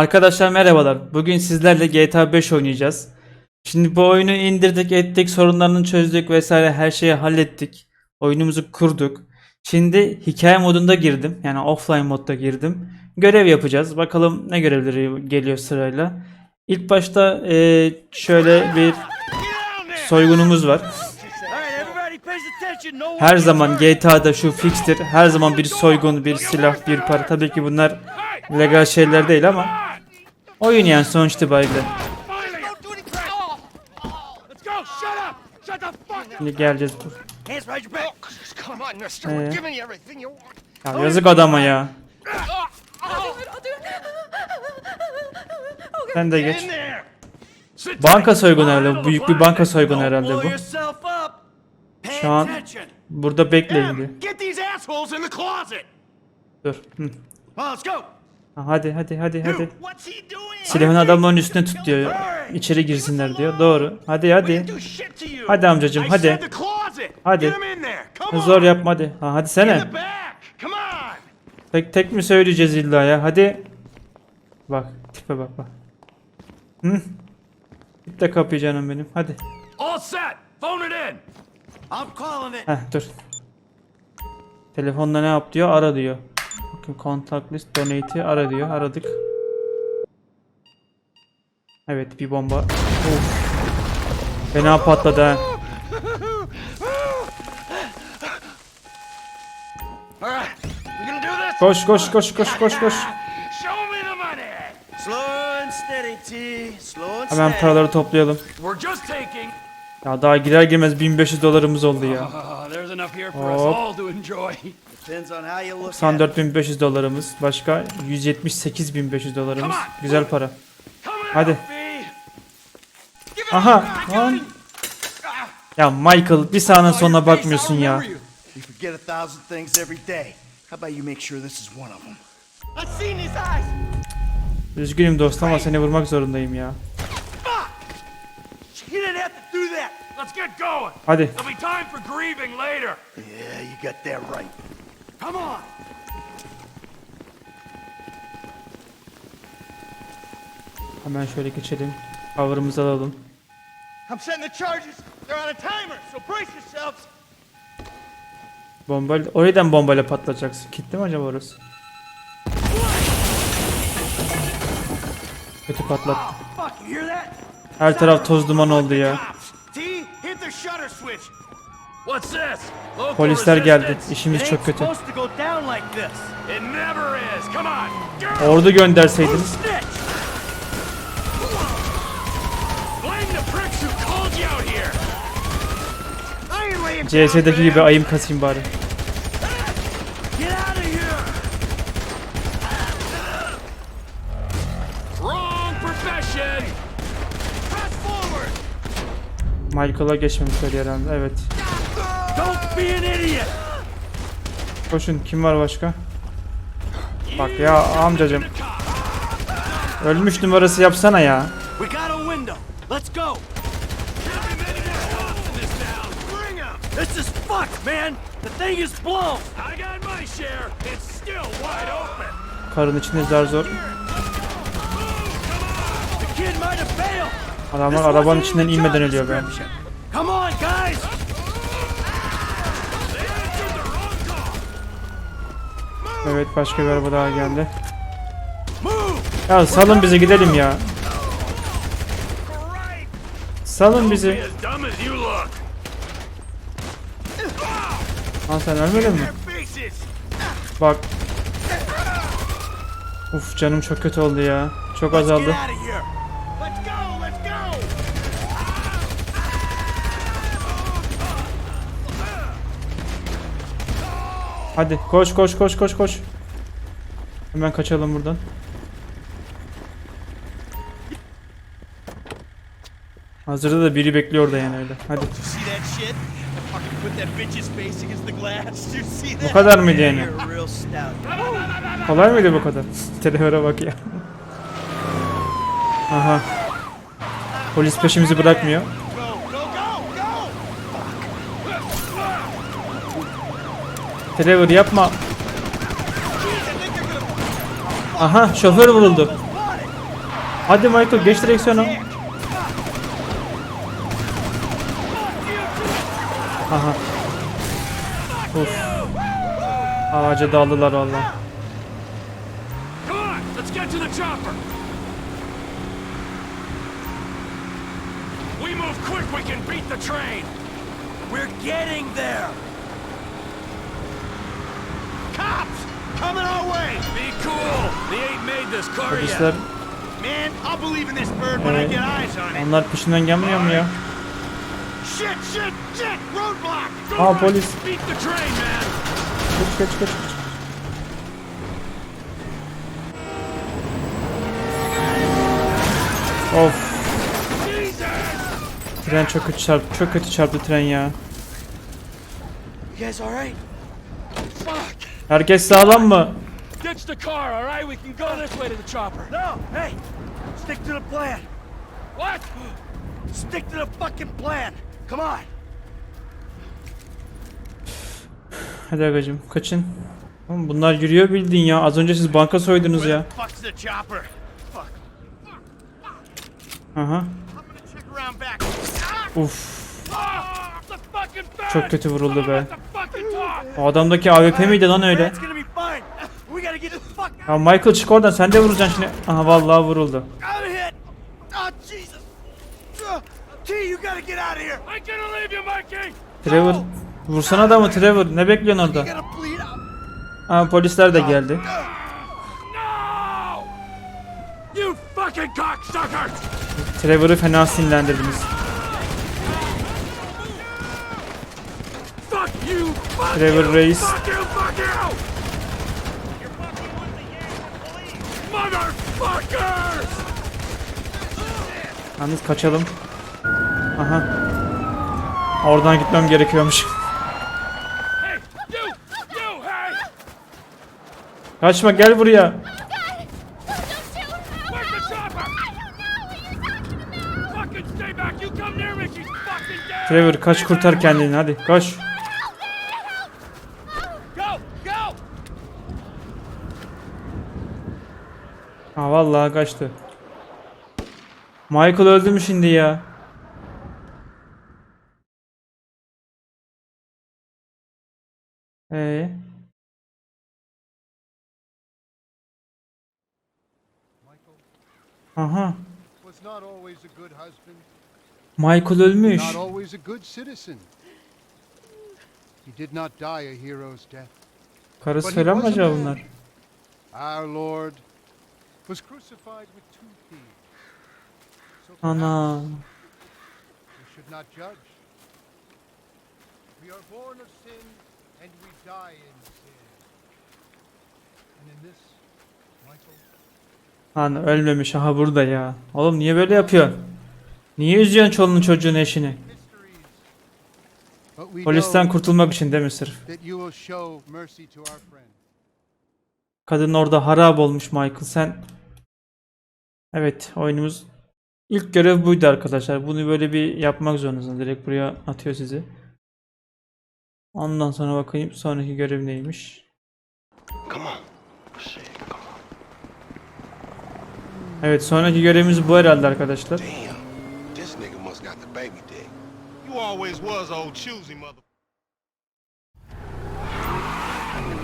Arkadaşlar merhabalar. Bugün sizlerle GTA 5 oynayacağız. Şimdi bu oyunu indirdik, ettik, sorunlarını çözdük vesaire her şeyi hallettik. Oyunumuzu kurduk. Şimdi hikaye modunda girdim. Yani offline modda girdim. Görev yapacağız. Bakalım ne görevleri geliyor sırayla. İlk başta eee, şöyle bir soygunumuz var. Her zaman GTA'da şu fixtir. Her zaman bir soygun, bir silah, bir para. Tabii ki bunlar legal şeyler değil ama oyun yani sonuç itibariyle. Şimdi geleceğiz. You want. Ya yazık adama ya. Sen de geç. Banka soygunu herhalde. Büyük bir banka soygunu herhalde bu. Şu an burada bekleyin diyor. Dur. Hı. Ha, Hadi hadi hadi hadi. Silahını adamların üstüne tut diyor. İçeri girsinler diyor. Doğru. Hadi hadi. Hadi amcacım, hadi. Hadi. Zor yapma hadi. Ha, hadi sene. Tek tek mi söyleyeceğiz illa ya? Hadi. Bak tipe bak bak. Hı? Tip de kapıyı canım benim. Hadi. All set. Phone it in. I'm calling it. Heh dur. Telefonda ne yap diyor? Ara diyor. Bakın contact list donate'i ara diyor. Aradık. Evet bir bomba. Of. Fena patladı ha. Koş koş koş koş koş koş. Hemen paraları toplayalım. Ya daha girer girmez 1500 dolarımız oldu ya. Uh, there's enough here for us Hop. all to enjoy. Depends on how you look at it. 94.500 dolarımız. Başka 178.500 dolarımız. Güzel para. Come on, Hadi. Aha, lan. Ya Michael bir sağına sonuna bakmıyorsun ya. You forget a thousand things every day. How about you make sure this is one of them? I've seen his eyes. Üzgünüm dostum ama seni vurmak zorundayım ya. Hadi. There'll be time for grieving later. Yeah, you got that right. Come on. Hemen şöyle geçelim. Cover'ımızı alalım. I'm setting the charges. They're on a timer, so brace yourselves. Bomba, orayı da mı bombayla patlatacaksın? Kitli mi acaba orası? Kötü patlattı. Her taraf toz duman oldu ya. Polisler geldi. İşimiz çok kötü. Ordu gönderseydiniz. CS'deki gibi ayım kasayım bari. Michael'a geçmemiş öyle herhalde. Evet. Be an idiot! Koşun. Kim var başka? Bak ya amcacım. Ölmüş numarası yapsana ya. We got a window. Let's go! Bring 'em! This is fucked, man! The thing is blown! I got my share. It's still wide open. Karın içinde zar zor. Adamlar arabanın içinden inmeden ölüyor be. Come on, guys! Evet başka bir araba daha geldi. Ya salın bizi gidelim ya. Salın bizi. Lan sen ölmedin mi? Bak. Uf canım çok kötü oldu ya. Çok azaldı. get out of here! Let's go, let's go. Hadi koş koş koş koş koş. Hemen kaçalım buradan. Hazırda da biri bekliyor orada yani öyle. Hadi. Bu kadar mıydı yani? Kolay mıydı bu kadar? Telefona bak ya. Aha. Polis peşimizi bırakmıyor. Go, go, go, go. Trevor yapma. Aha şoför vuruldu. Hadi Michael geç direksiyonu. Aha. Uf. Ağaca daldılar valla. We move quick, we can beat the train. We're getting there. On it. onlar peşinden gelmiyor mu ya? Shit, shit, shit! Roadblock! Go Aa, polis. Beat the train, man. Geç geç geç. geç. Of. Jesus! Tren çok kötü çarptı. Çok kötü çarptı tren ya. You guys all right? Fuck! Herkes sağlam mı? Ditch the car, all right? We can go this way to the chopper. No, hey! Stick to the plan. What? Stick to the fucking plan. Come on. Hadi agacım kaçın. Oğlum bunlar yürüyor bildiğin ya. Az önce siz banka soydunuz ya. Aha. I'm gonna check around back. Ah! Uf. Ah! Çok kötü vuruldu be. O adamdaki AWP miydi lan öyle? Ya Michael çık oradan sen de vuracaksın şimdi. Aha vallahi vuruldu. Trevor vursana adamı Trevor. Ne bekliyorsun orada? Aha polisler de geldi. Trevor'ı fena sinirlendirdiniz. Fuck you! Fuck Trevor! Reis. Yalnız kaçalım. Aha. Oradan gitmem gerekiyormuş. Kaçma gel buraya. Trevor kaç kurtar kendini hadi koş. Go! Go! Ha vallahi kaçtı. Michael öldü mü şimdi ya? Ee? Aha. Michael ölmüş. Karısı falan mı acaba bunlar? Our Lord Ana. we should not judge. We are born of sin and we die in sin. And in this, Michael, Ana ölmemiş aha burada ya. Oğlum niye böyle yapıyorsun? Niye üzüyorsun çoluğunu çocuğun eşini? Polisten kurtulmak için değil mi sırf? Kadın orada harap olmuş Michael sen. Evet oyunumuz ilk görev buydu arkadaşlar. Bunu böyle bir yapmak zorundasınız. Direkt buraya atıyor sizi. Ondan sonra bakayım sonraki görev neymiş. Come on. Shit, come on. Evet sonraki görevimiz bu herhalde arkadaşlar. Damn, this nigga must got the baby dick. You always was old choosy mother. Right up here,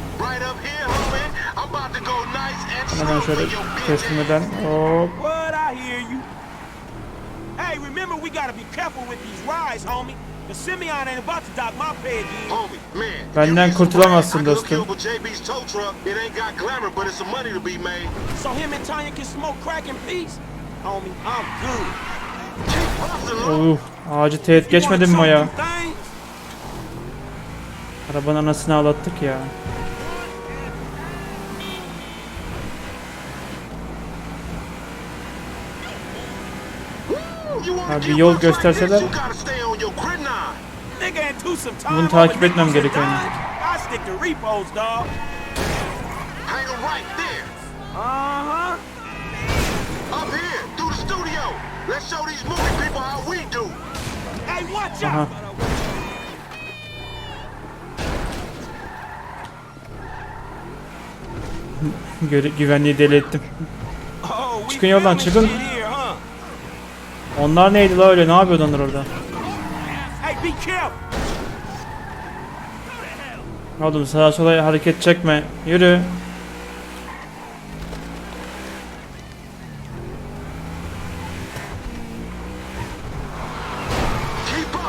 homie. I'm about to go nice and Hemen şöyle teslim eden. Hop. What? I hear you. Hey, remember we gotta be careful with these rides, homie. The Simeon ain't about to dock my pay again. Homie, man. Benden kurtulamazsın dostum. JB's tow truck. It ain't got glamour, but it's some money to be made. So him and Tanya can smoke crack in peace? Homie, I'm good. Uh, ağacı teğet geçmedi mi ya? Arabanın anasını ağlattık ya. You wanna Abi keep yol up like gösterseler- this, You gotta stay on your grid nine. Nigga ain't too some time. Bunu over takip etmem nickels and gerekiyor yani. dimes. I stick to repos, dog. Hang 'em right there. Uh-huh. Up here, through the studio. Let's show these movie people how we do. Hey, watch Aha. güvenliği deli ettim. Çıkın yoldan, çıkın. Onlar neydi la öyle? Ne yapıyordu onlar orada? Oğlum sağa sola hareket çekme. Yürü. Keep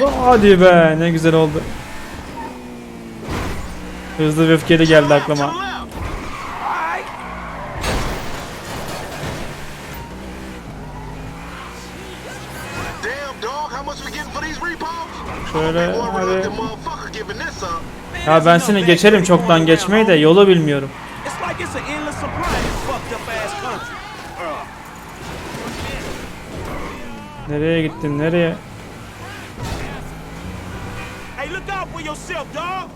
Hadi be ne güzel oldu. Hızlı ve öfkeli geldi aklıma. Şöyle hadi. Ya ben seni geçerim çoktan geçmeyi de yolu bilmiyorum. It's like it's yourself, dog.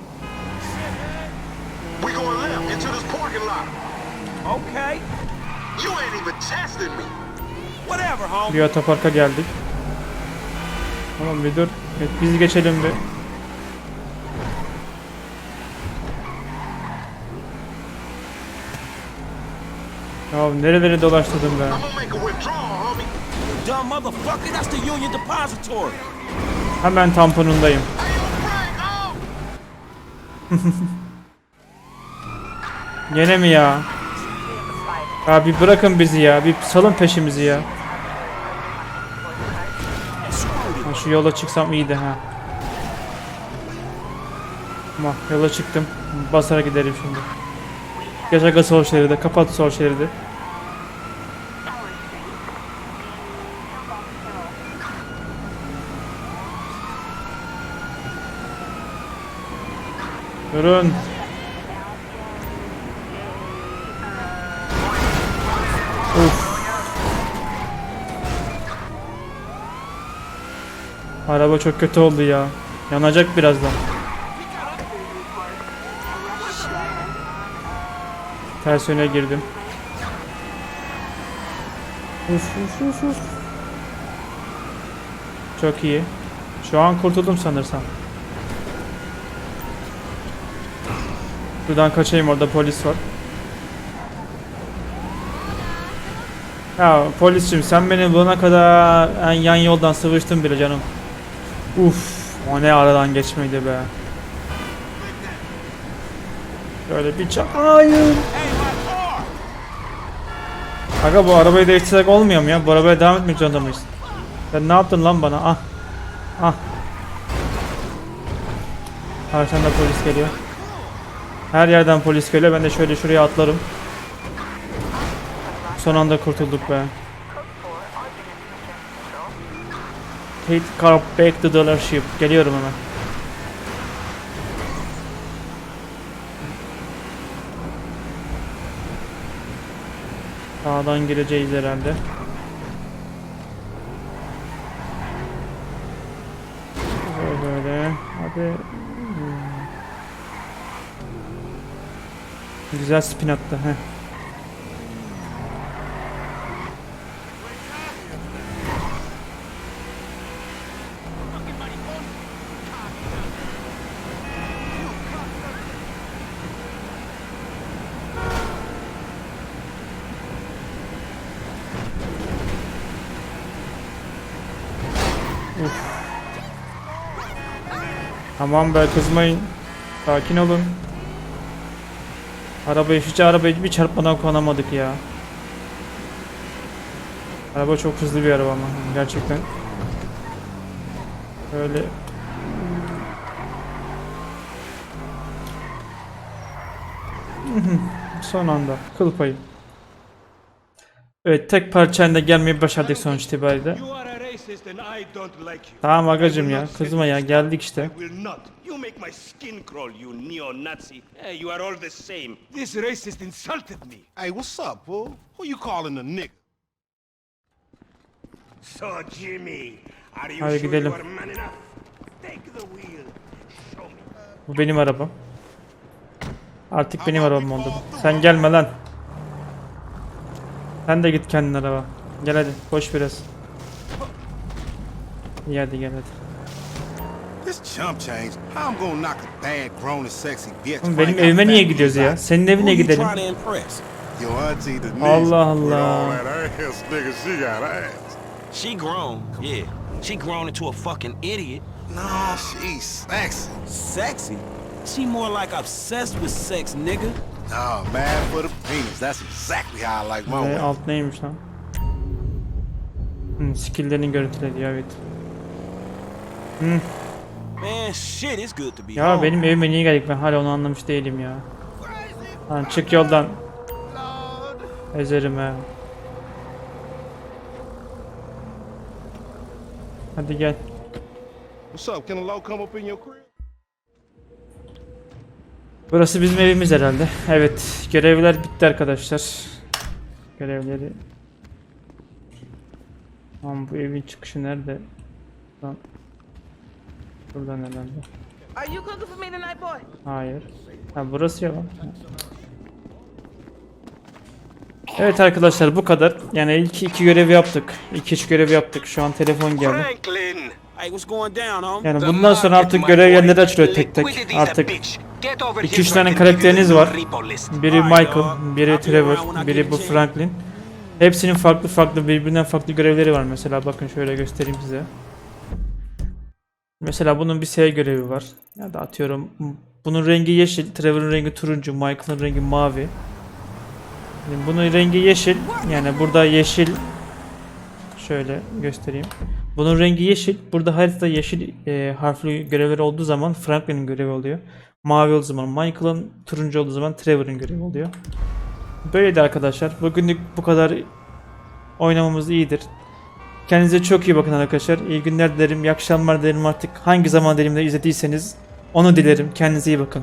We going left into this parking lot. Okay. You ain't even testing me. Whatever, homie. Bir otoparka geldik. Tamam bir dur. Evet, biz geçelim bir. Ya nereleri dolaştırdım be. I'm gonna Gene mi ya? Bir bırakın bizi ya. Bir salın peşimizi ya. Ha, şu yola çıksam iyiydi ha. Tamam yola çıktım. Basarak gidelim şimdi. Geç aga sol şeridi. Kapat sol şeridi. Durun. Uf. Araba çok kötü oldu ya. Yanacak birazdan. Ters yöne girdim. Uf uf uf uf. Çok iyi. Şu an kurtuldum sanırsam. Buradan kaçayım orada polis var. Ya polisçim sen beni bulana kadar en yan yoldan sıvıştın bile canım. Uf, o ne aradan geçmeydi be. Böyle bir çak. Hayır. Aga bu arabayı değiştirsek olmuyor mu ya? Bu arabaya devam etmek zorunda mıyız? Sen ne yaptın lan bana? Ah. Ah. Arkamda polis geliyor. Her yerden polis geliyor. Ben de şöyle şuraya atlarım. Son anda kurtulduk be. Take car back to dealership. Geliyorum hemen. Sağdan gireceğiz herhalde. Böyle böyle. Hadi. Hmm. Güzel spin attı. Heh. Tamam be kızmayın. Sakin olun. Arabayı hiç arabayı bir çarpmadan konamadık ya. Araba çok hızlı bir araba ama gerçekten. Öyle Son anda kıl payı. Evet tek parçayla gelmeyi başardık sonuç itibariyle. Tamam agacım ya kızma ya geldik işte. will not. You make my skin crawl, you neo-Nazi. Hey, you are all the same. This racist insulted me. Hey, what's up, fool? Who you calling a nigga? So, Jimmy, are you Hadi sure gidelim. you are man enough? Take the wheel. Show me. Bu benim arabam. Artık benim arabam oldu. Sen gelme lan. Sen de git kendin araba. Gel hadi koş biraz. İyi hadi gel hadi. This chump change. How I'm gonna knock a bad, grown and sexy bitch? Oğlum benim evime niye gidiyoruz ya? out? Senin evine gidelim. trying to impress? Your auntie Denise. Allah Allah. that ass, nigga, she got ass. She grown, yeah. She grown into a fucking idiot. No, she's sexy. Sexy? She more like obsessed with sex, nigga. Nah, mad for the penis. That's exactly how I like my Ve woman. alt neymiş lan? Hmm, skill'lerini görüntüledi ya evet. Man, shit, it's good to be Ya home. benim evime niye geldik ben hala onu anlamış değilim ya. Lan çık yoldan. Ezerim ha. Hadi gel. What's up? Can a low come up in your crib? Burası bizim evimiz herhalde. Evet, görevler bitti arkadaşlar. Görevleri. Tamam bu evin çıkışı nerede? Lan. Buradan herhalde. Are you cooking for me tonight, boy? Hayır. Ha burası ya lan. Evet arkadaşlar bu kadar. Yani ilk iki görevi yaptık. İlk üç görevi yaptık. Şu an telefon geldi. Yani bundan sonra artık görev yerleri açılıyor tek tek. Artık 2-3 tane karakteriniz var. Biri Michael, biri Trevor, biri bu Franklin. Hepsinin farklı farklı birbirinden farklı görevleri var mesela bakın şöyle göstereyim size. Mesela bunun bir S görevi var. Ya da atıyorum bunun rengi yeşil, Trevor'ın rengi turuncu, Michael'ın rengi mavi. Yani bunun rengi yeşil. Yani burada yeşil şöyle göstereyim. Bunun rengi yeşil. Burada haritada yeşil e, harfli görevleri olduğu zaman Franklin'in görevi oluyor. Mavi olduğu zaman Michael'ın, turuncu olduğu zaman Trevor'ın görevi oluyor. Böyleydi arkadaşlar. Bugünlük bu kadar oynamamız iyidir. Kendinize çok iyi bakın arkadaşlar. İyi günler dilerim, iyi akşamlar dilerim artık. Hangi zaman dilimde izlediyseniz onu dilerim. Kendinize iyi bakın.